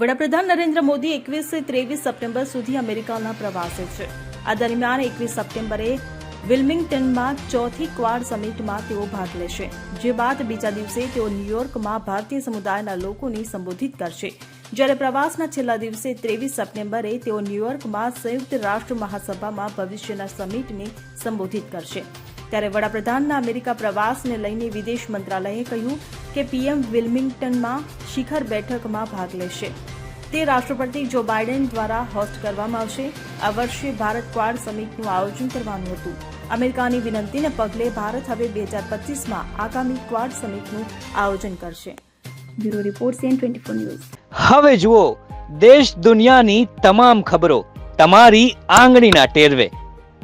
વડાપ્રધાન નરેન્દ્ર મોદી એકવીસથી ત્રેવીસ સપ્ટેમ્બર સુધી અમેરિકાના પ્રવાસે છે. આ દરમિયાન એકવીસ સપ્ટેમ્બરે વિલ્મિંગ્ટનમાં ચોથી ક્વાડ સમિટમાં તેઓ ભાગ લેશે, જે બાદ બીજા દિવસે તેઓ ન્યૂયોર્કમાં ભારતીય સમુદાયના લોકોને સંબોધિત કરશે. જ્યારે પ્રવાસના છેલ્લા દિવસે ત્રેવીસ સપ્ટેમ્બરે તેઓ ન્યૂયોર્કમાં સંયુક્ત રાષ્ટ્ર મહાસભામાં ભવિષ્યના સમિટને સંબોધિત કરશે. ત્યારે વડાપ્રધાનના અમેરિકા પ્રવાસને લઈને વિદેશ મંત્રાલયે કહ્યું કે પીએમ વિલ્મિંગ્ટનમાં શિખર બેઠકમાં ભાગ લેશે. તે રાષ્ટ્રપતિ જો બાઇડેન દ્વારા હોસ્ટ કરવામાં આવશે, આ વર્ષે ભારત ક્વાડ સમિટનું આયોજન કરવાનું હતું. અમેરિકાની વિનંતીને પગલે ભારત હવે બે હજાર પચીસમાં આગામી ક્વાડ સમિટનું આયોજન કરશે. Bureau report CN twenty news. હવે જુઓ, દેશ દુનિયાની તમામ ખબરો તમારી આંગળીના ટેરવે.